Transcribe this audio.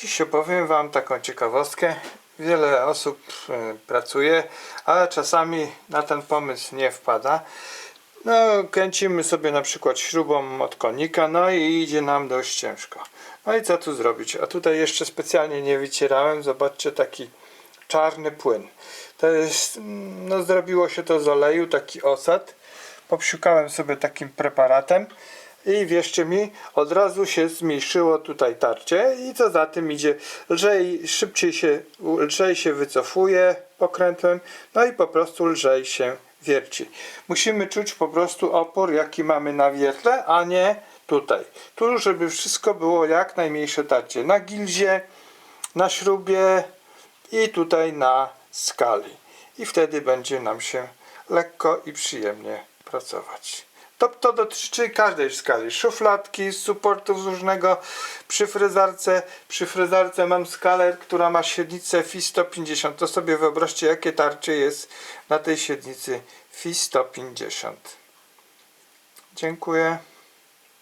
Dziś opowiem Wam taką ciekawostkę. Wiele osób e, pracuje, ale czasami na ten pomysł nie wpada. No, kręcimy sobie na przykład śrubą od konika, no i idzie nam dość ciężko. No i co tu zrobić? A tutaj jeszcze specjalnie nie wycierałem. Zobaczcie, taki czarny płyn. To jest, mm, no zrobiło się to z oleju, taki osad. Popsiukałem sobie takim preparatem i wierzcie mi, od razu się zmniejszyło tutaj tarcie i co za tym idzie, lżej, szybciej się, lżej się wycofuje pokrętłem, no i po prostu lżej się wierci. Musimy czuć po prostu opór, jaki mamy na wiertle, a nie tutaj. Tu, żeby wszystko było jak najmniejsze tarcie. Na gilzie, na śrubie i tutaj na skali. I wtedy będzie nam się lekko i przyjemnie pracować. To, to dotyczy każdej skali. Szufladki, supportów z różnego. Przy fryzarce, przy fryzarce mam skalę, która ma średnicę FI 150. To sobie wyobraźcie, jakie tarcie jest na tej średnicy FI 150. Dziękuję.